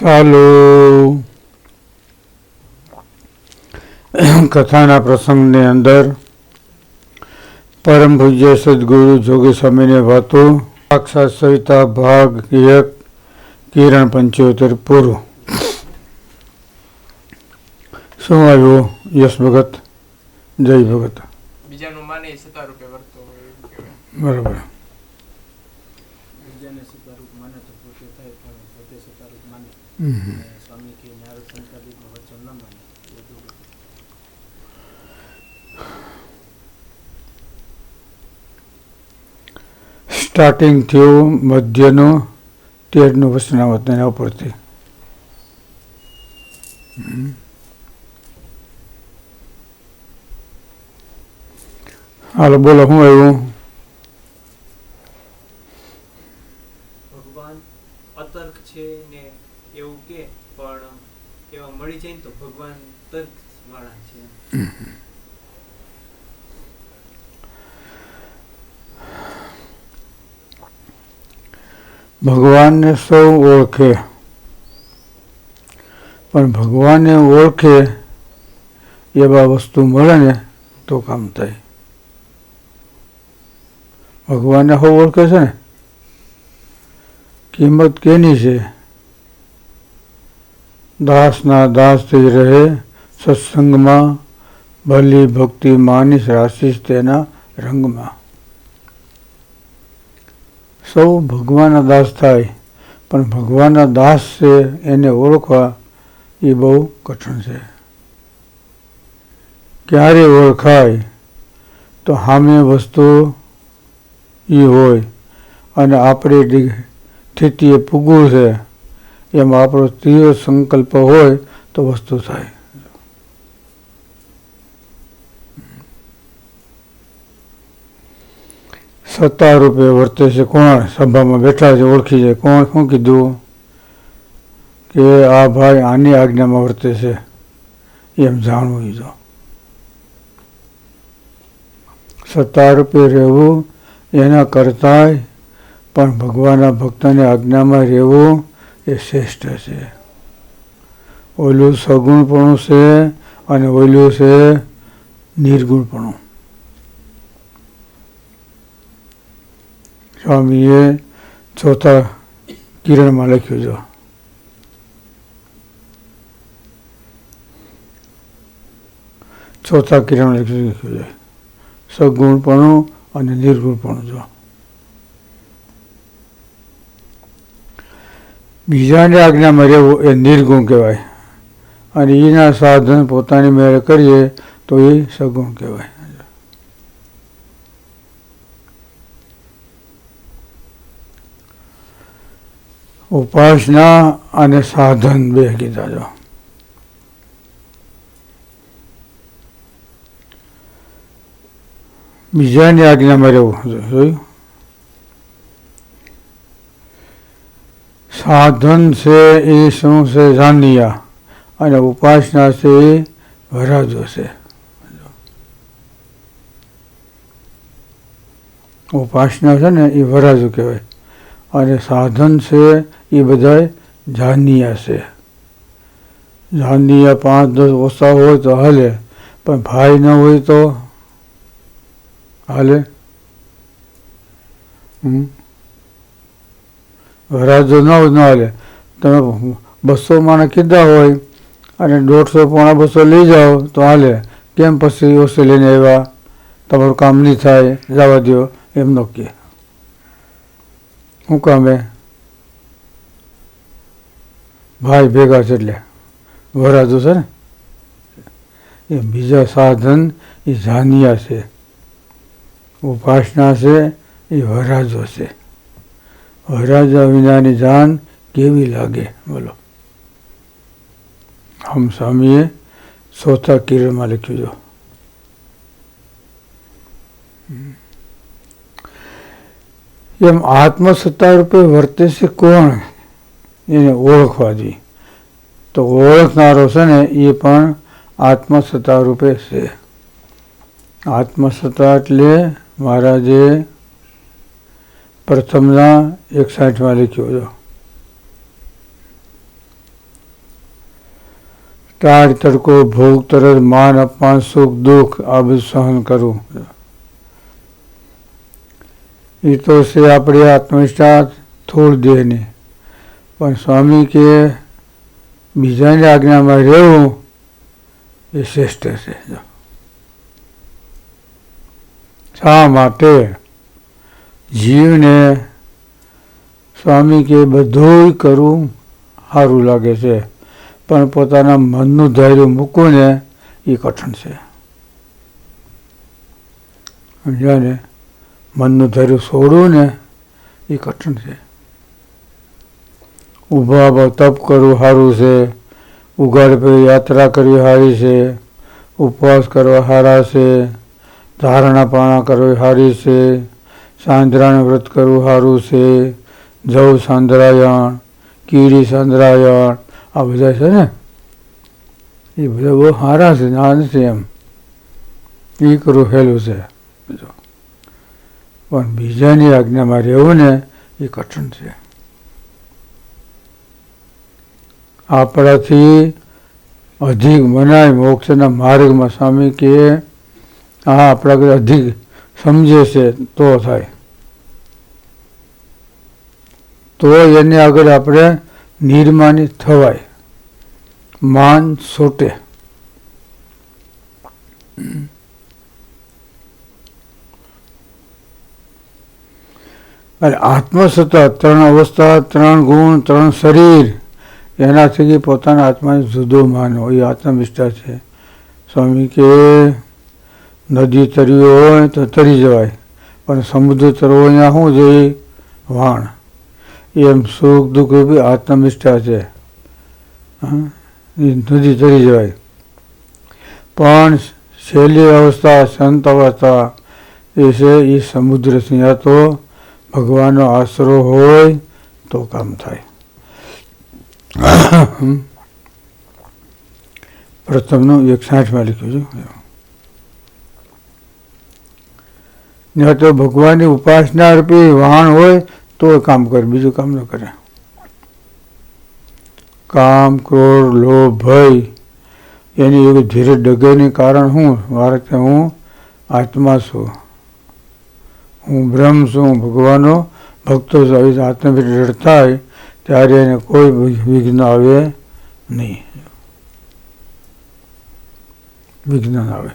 ચાલો. કથાના પ્રસંગની અંદર પરમ પૂજ્ય સદગુરુ જોગી સ્વામીની વાતો સાક્ષાત સવિતા ભાગ એક કિરણ પંચોતેર પૂરું. શું આવ્યું? યશ ભગત? જય ભગત. બીજાનું માને સત્તા રૂપે વર્તો બરાબર બીજાને સત્તારૂપ માને તો પોતે થાય પણ પોતે સત્તારૂપ માને હમ. અને સ્વામી કે નારદ સંતાદિકનું વચન ન માને એ દુઃખ સ્ટાર્ટિંગ થયું મધ્યનું તેરનું વચનાવત એના ઉપરથી હાલો બોલો શું આવ્યું ભગવાન અતર્ક છે ને એવું કે પણ એવા મળી જાય ને તો ભગવાન તર્ક વાળા છે ભગવાનને સૌ ઓળખે. પણ ભગવાનને ઓળખે એવા વસ્તુ મળે ને તો કામ થાય. ભગવાનને સૌ ઓળખે છે ને? કિંમત કેની છે? દાસના દાસ થઈ રહે, સત્સંગમાં ભલી ભક્તિ માનીશ, રાશિશ તેના રંગમાં. સૌ ભગવાનના દાસ થાય, પણ ભગવાનના દાસ છે એને ઓળખવા એ બહુ કઠણ છે. ક્યારે ઓળખાય તો સામે વસ્તુ એ હોય અને આપણે સ્થિતિએ પૂગવું છે, એમાં આપણો તીવ્ર સંકલ્પ હોય તો વસ્તુ થાય. સત્તા રૂપે વર્તે છે, કોણ સભામાં બેઠા છે, ઓળખી જાય કોણ, શું કીધું? કે આ ભાઈ આની આજ્ઞામાં વર્તે છે. એમ જાણવું જો સત્તા રૂપે રહેવું એના કરતાંય, પણ ભગવાનના ભક્તની આજ્ઞામાં રહેવું એ શ્રેષ્ઠ છે. ઓલું સગુણપણું છે અને ઓલું છે નિર્ગુણપણું. સ્વામીએ ચોથા કિરણમાં લખ્યું છે ચોથા કિરણ લખ્યું છે સગુણપણું અને નિર્ગુણપણું જો બીજાની આજ્ઞામાં રહેવું એ નિર્ગુણ કહેવાય અને એના સાધન પોતાની મેળે કરીએ તો એ સગુણ કહેવાય ઉપાસના અને સાધન બે કીધા જો. બીજાની આજ્ઞામાં રહેવું જોયું? સાધન છે એ શું છે જાનિયા અને ઉપાસના છે એ વરાજો છે. ઉપાસના છે ને એ વરાજો કહેવાય. અને સાધન છે એ બધાય જાનિયા છે. જાનિયા પાંચ દસ ઓછા હોય તો હાલે, પણ ભાઈ ન હોય તો હાલે? વરાજો ન હોય ન હાલે. તમે બસો માણસ કીધા હોય અને દોઢસો પોણા બસો લઈ જાઓ તો હાલે. કેમ પછી ઓછે લઈને આવ્યા? તમારું કામ નહીં થાય. જવા દો એમ ન કહે. શું કામે ભાઈ ભેગા છે એટલે. વરાજો છે ને? એ બીજા સાધન એ જાનિયા છે. ઉપાસના છે એ વરાજો છે. વરાજા વિનાની જાન કેવી લાગે? બોલો. હમ સ્વામીએ ચોથા કિરણમાં લખ્યું જો એમ આત્મસત્તા રૂપે વર્તે છે કોણ? એને ઓળખવા જોઈએ તો ઓળખનારો છે ને એ પણ આત્મસત્તા રૂપે છે. આત્મસત્તા એટલે મહારાજે પ્રથમના એકસાઠમાં લખ્યો હતો. ટાળ તડકો, ભોગ તરત માન અપમાન, સુખ, દુઃખ, આ બધું સહન કરવું. એ તો છે આપણી આત્મનિષ્ઠા થોડ દેહની. પણ સ્વામી કે બીજાની આજ્ઞામાં રહેવું એ શ્રેષ્ઠ છે. શા માટે? જીવને સ્વામી કે બધું કરવું સારું લાગે છે, પણ પોતાના મનનું ધૈર્ય મૂકવું ને એ કઠણ છે. સમજ્યા ને? મનનું ધૈર્ય છોડવું ને એ કઠણ છે. ઊભા તપ કરવું સારું છે. ઉઘાડ પર યાત્રા કરવી સારી છે. ઉપવાસ કરવા સારા છે. ધારણા પાણા કરવી સારી છે. સાંદ્રાનું વ્રત કરવું સારું છે. જવ સાંદ્રાયણ કીડી સાંદ્રાયણ, આ બધા છે ને? એ બધા બહુ સારા છે ના નથી એમ. એ કરવું હેલું છે. બીજું. પણ બીજાની આજ્ઞામાં રહેવું ને એ કઠણ છે. આપણાથી અધિક મનાય મોક્ષના માર્ગમાં સ્વામી કે આ આપણા અધિક સમજે છે તો થાય. તો એને આગળ આપણે નિર્માની થવાય. માન સોટે અને આત્મસત્તા ત્રણ અવસ્થા, ત્રણ ગુણ, ત્રણ શરીર, એનાથી પોતાના આત્માને જુદો માનો. એ આત્મનિષ્ઠા છે. સ્વામી કે નદી તરવી હોય તો તરી જવાય, પણ સમુદ્ર તરવો અહીંયા શું જોઈએ વાણ. એમ સુખ દુઃખ બી આત્મનિષ્ઠા છે. નદી તરી જવાય. પણ છેલ્લી અવસ્થા, સંત અવસ્થા એ છે એ સમુદ્ર સિંહ તો ભગવાનનો આશરો હોય તો કામ થાય. પ્રથમનું એક સાઠમાં લખ્યું છે. ને તો ભગવાનની ઉપાસના રૂપી વાહન હોય તો કામ કરે, બીજું કામ ન કરે. કામ ક્રોર લોભ, ભય, એની એક ધીરે ડગેને કારણ હું? કે હું આત્મા છું. હું બ્રહ્મ છું ભગવાનો ભક્તો આવી રીતે રડતા હોય ત્યારે એને કોઈ વિઘ્ન આવે નહીં. વિઘ્ન આવે.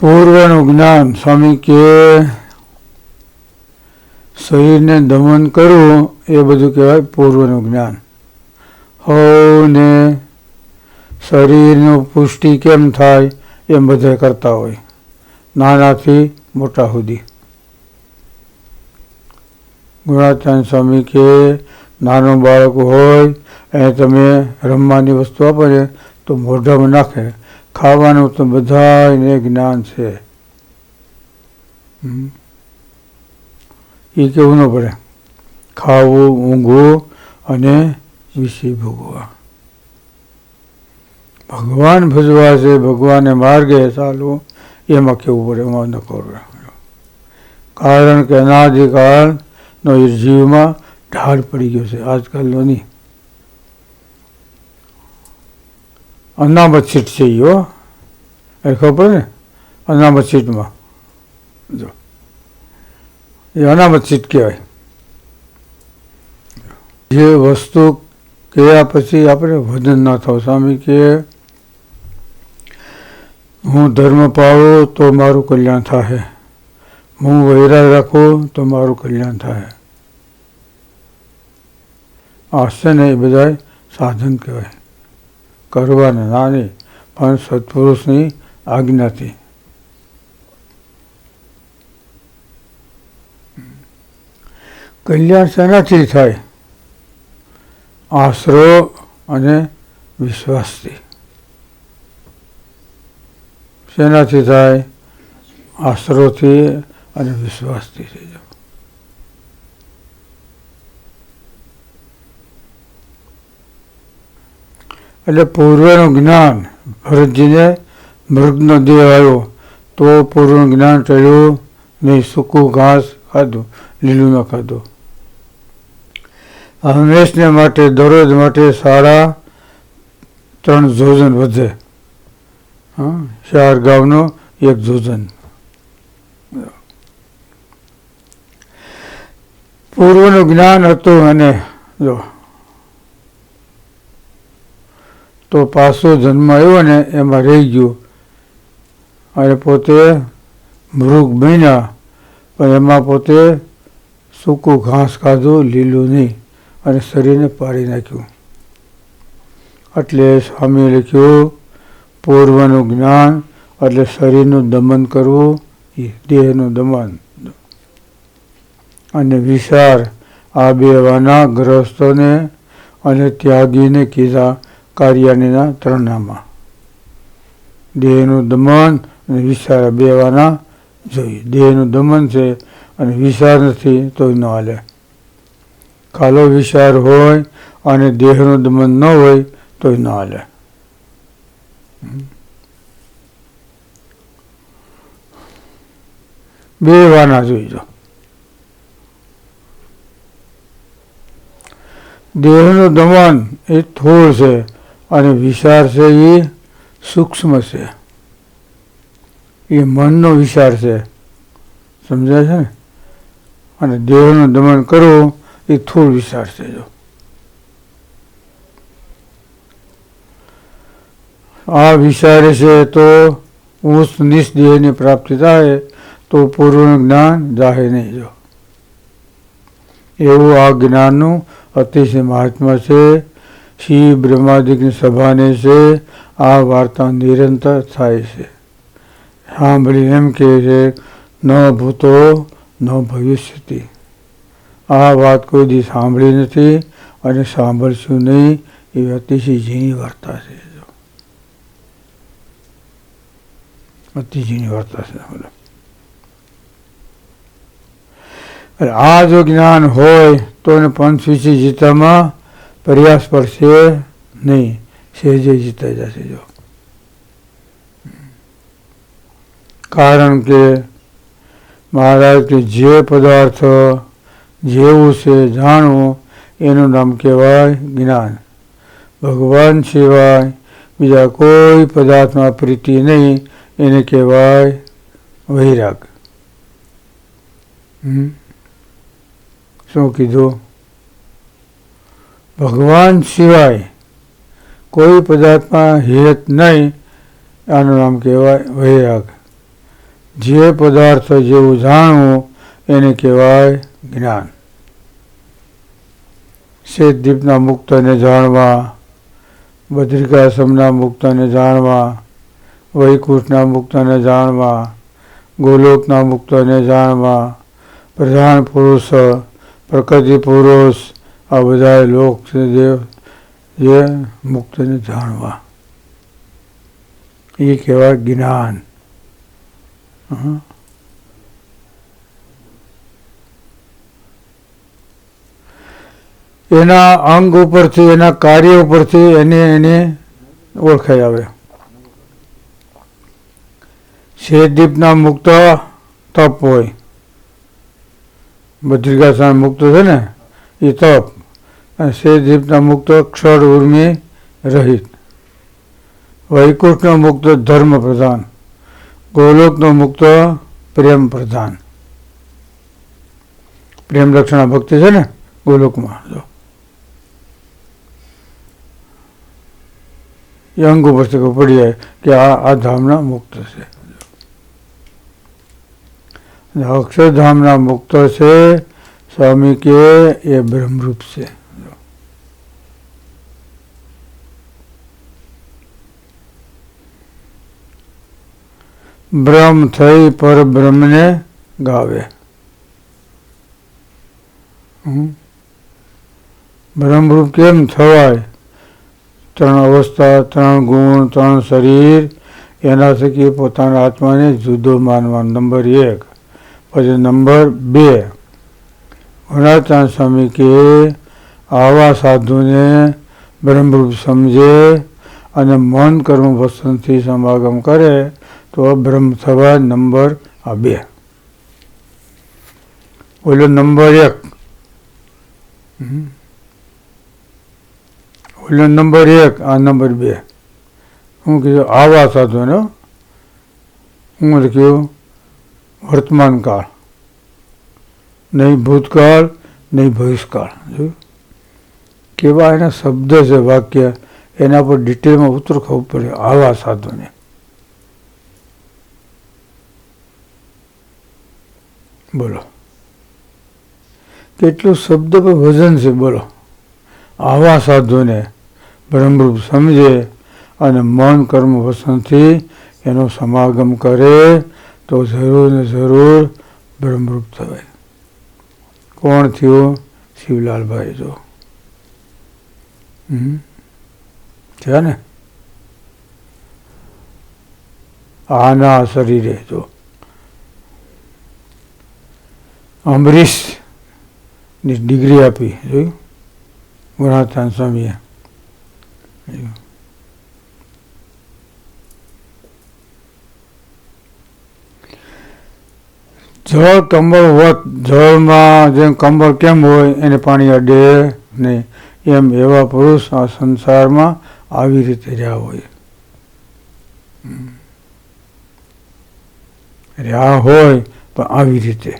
પૂર્વનું જ્ઞાન સ્વામી કે શરીરને દમન કરવું એ બધું કહેવાય પૂર્વનું જ્ઞાન. હવને શરીરનું પુષ્ટિ કેમ થાય એમ બધા કરતા હોય. નાનાથી મોટા સુધી. ગુણાચાર્ય સ્વામી કે, નાનું બાળક હોય, એને તમે રમવાની વસ્તુ આપો ને, તો મોઢામાં નાખે. ખાવાનું તો બધાને જ્ઞાન છે. એ કેવું ન પડે. ખાવું, ઊંઘવું અને વિષય ભોગવા ભગવાન ભજવા છે માર્ગે ચાલવું, એમાં કેવું પડે એમાં નકોર કારણ કે અનાદિકાળનો એ જીવમાં ઢાળ પડી ગયો છે, આજકાલનો નહીં. અનામત સીટ છે એ એ ખબર ને? અનામત સીટમાં. જો. એ અનામત સીટ કહેવાય. જે વસ્તુ કયા પછી આપણે વજન ના થવું, સ્વામી કે હું ધર્મ પાળો તો મારું કલ્યાણ થાય હું વૈરાગ રાખું તો મારું કલ્યાણ થાય આ છે ને એ બધા સાધન કહેવાય. કરવાના ના નહીં પણ સત્પુરુષની આજ્ઞાથી. કલ્યાણ શેનાથી થાય? આશરો અને વિશ્વાસથી. શેનાથી થાય? આશરોથી અને વિશ્વાસથી થઈ જાય. એટલે પૂર્વનું જ્ઞાન ભરતજીને મૃગનો દેહ આવ્યો, તો પૂર્વનું જ્ઞાન ટળ્યું નહીં, સૂકું ઘાસ ખાધું, લીલું ન ખાધું. હંમેશને માટે, દરરોજ માટે સાડા ત્રણ જોજન વધે. ચાર ગામનો એક જોજન પૂર્વનું જ્ઞાન હતું અને જો, તો પાછો જન્મ આવ્યો ને એમાં રહી ગયું. અને પોતે મૃગ બન્યા, પણ એમાં પોતે સૂકું ઘાસ ખાધું લીલું નહીં, અને શરીરને પાડી નાખ્યું. એટલે સ્વામીએ લખ્યું પૂર્વનું જ્ઞાન એટલે શરીરનું દમન કરવું, એ દેહનું દમન. અને વિચાર આ બેવાના ગ્રહસ્થોને અને ત્યાગીને કીધા કાર્યાનીના ત્રણામાં દેહનું દમન અને વિચાર આ બે જોઈએ. દેહનું દમન છે અને વિચાર નથી તો ન હાલે. ખાલો વિચાર હોય અને દેહનું દમન ન હોય તો ન હાલે. બે વાના જોઈજો દેહનું દમન એ થોડ છે અને વિચાર છે એ સૂક્ષ્મ છે. એ મનનો વિચાર છે. સમજાય છે ને? અને દેહનું દમન કરવું એ થોડ વિચાર છે જો. આ વિચારે છે તો ઉચ્ચ નિશ પ્રાપ્તિ થાય તો પૂર્વનું જ્ઞાન જાહે નહીં જો. એવું આ જ્ઞાનનું અતિશય મહાત્મા છે. શ્રી બ્રહ્માદિકની સભાને છે આ વાર્તા નિરંતર થાય છે. સાંભળી એમ કહે છે, ન ભૂતો, ન ભવિષ્યથી આ વાત કોઈ દી સાંભળી નથી અને સાંભળશું નહીં, એ અતિશય ઝીણી વાર્તા છે. ઝીણી વાર્તા છે બોલો આ જો જ્ઞાન હોય તો એને પંચવીસી જીતામાં પ્રયાસ પડશે નહીં સહેજે જીતાઈ જશે જો કારણ કે મહારાજ કે જે પદાર્થ જેવું છે જાણવું એનું નામ કહેવાય જ્ઞાન ભગવાન સિવાય બીજા કોઈ પદાર્થમાં પ્રીતિ નહીં એને કહેવાય વૈરાગ. શું કીધું? ભગવાન સિવાય કોઈ પદાર્થમાં હેત નહીં, આનું નામ કહેવાય વૈરાગ. જે પદાર્થ જેવું જાણવું, એને કહેવાય જ્ઞાન. શેતદીપના મુક્તને જાણવા બદ્રિકાશ્રમના મુક્તને જાણવા વૈકુંઠના મુક્તને જાણવા, ગોલોકના મુક્તને જાણવા, પ્રધાન પુરુષ, પ્રકૃતિ પુરુષ, આ બધા લોક છે જે જે મુક્તને જાણવા. એ કહેવાય જ્ઞાન. એના અંગ ઉપરથી, એના કાર્ય ઉપરથી એને એને ઓળખાઈ આવે. શેદીપના મુક્ત તપ હોય. બદ્રિકાસન મુક્ત છે ને, એ તપ. અને શેદીપના મુક્ત ક્ષર ઉર્મિ રહિત. વૈકુંઠનો મુક્ત ધર્મ પ્રધાન. ગોલોકનો મુક્ત પ્રેમ પ્રધાન. પ્રેમ લક્ષણા ભક્તિ છે ને, ગોલોકમાં. જો. એ અંગ પુસ્તકો પડી જાય કે આ આ ધામના મુક્ત છે. અક્ષરધામના મુક્ત છે, સ્વામી કે એ બ્રહ્મરૂપ છે. બ્રહ્મ થઈ પર બ્રહ્મને ગાવે. હમ. બ્રહ્મરૂપ કેમ થવાય? ત્રણ અવસ્થા, ત્રણ ગુણ, ત્રણ શરીર એના થકી પોતાના આત્માને જુદો માનવા નંબર એક. પછી નંબર બે ઘણાચાંદ સ્વામી કે આવા સાધુને બ્રહ્મરૂપ સમજે અને મન કર્મ વસનથી સમાગમ કરે, તો બ્રહ્મ થવા નંબર આ બે ઓલો નંબર એક. ઓલો નંબર એક, આ નંબર બે હું કીધું આવા સાધુને. હું લખ્યું વર્તમાન કાળ. નહીં ભૂતકાળ, નહીં ભવિષ્યકાળ. જોયું કેવા એના શબ્દ છે વાક્ય, એના પર ડિટેલમાં ઉતર ખબર પડે આવા સાધુને બોલો. કેટલું શબ્દ પર વજન છે, બોલો. આવા સાધુને બ્રહ્મરૂપ સમજે અને મન કર્મ વસનથી એનો સમાગમ કરે તો જરૂર ને જરૂર બ્રહ્મરૂપ થવાય. કોણ થયો? શિવલાલભાઈ જો. છે ને? આના શરીરે જો. અમરીશની ડિગ્રી આપી, જોયું? ગુણાતાન સ્વામીએ. જોયું. જળ કંબળ હોત, જળમાં જેમ કંબળ કેમ હોય, એને પાણી અડે નહીં એમ એવા પુરુષ આ સંસારમાં આવી રીતે રહ્યા હોય. રહ્યા હોય પણ આવી રીતે.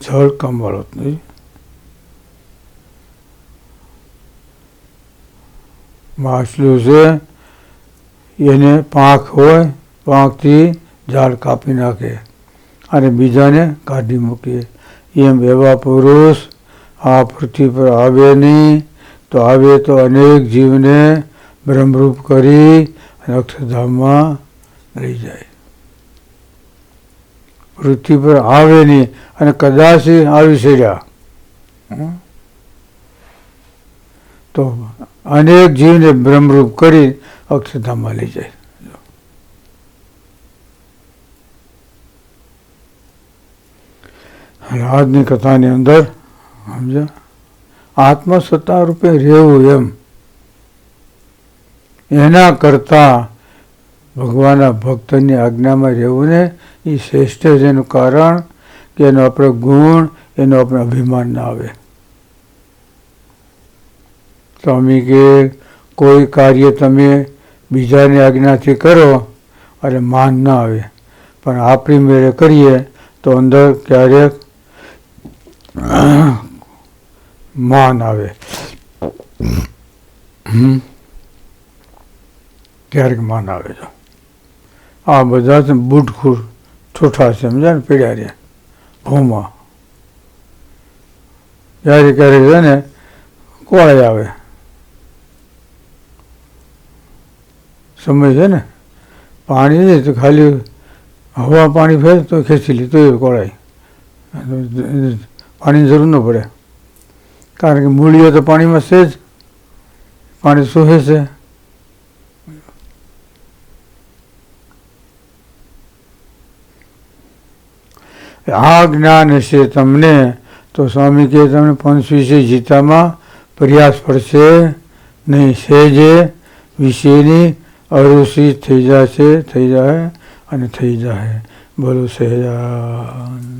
જળ કંબળ હોત નહીં માછલું છે, એને પાંખ હોય, પાંખથી ઝાડ કાપી નાખે અને બીજાને કાઢી મૂકીએ. એમ એવા પુરુષ આ પૃથ્વી પર આવે નહીં, તો આવે તો અનેક જીવને બ્રહ્મરૂપ કરી અને અક્ષરધામમાં લઈ જાય. પૃથ્વી પર આવે નહીં અને કદાચ આવી શક્યા? તો અનેક જીવને બ્રહ્મરૂપ કરી અક્ષરધામમાં લઈ જાય. અને આજની કથાની અંદર, સમજ્યા? આત્મસત્તા રૂપે રહેવું એમ. એના કરતાં ભગવાનના ભક્તની આજ્ઞામાં રહેવું ને એ શ્રેષ્ઠ છે. એનું કારણ કે એનો આપણો ગુણ, એનો આપણે અભિમાન ના આવે. સ્વામી કે કોઈ કાર્ય તમે બીજાની આજ્ઞાથી કરો અને માન ના આવે. પણ આપણી મેળે કરીએ તો અંદર ક્યારેક માન આવે. ક્યારેક માન આવે છે. આ બધા છે બુટખુર ઠોઠા છે, સમજ્યા ને પીડ્યા રહ્યા. ભૂમાં. ક્યારેક ક્યારેક છે ને કોળાઈ આવે. સમય છે ને? પાણી નહીં તો ખાલી હવા પાણી ફેર તો ખેંચી લે તો એ કોળાય. પાણીની જરૂર ન પડે. કારણ કે મૂળીઓ તો પાણીમાં છે જ. પાણી સુહે છે. આ જ્ઞાન હશે તમને તો સ્વામી કહે તમને પંચ વિશે જીતામાં પ્રયાસ પડશે નહીં. સહેજે વિશેની અરુષિ થઈ જશે, થઈ જાય અને થઈ જાય. બોલો સહેજાન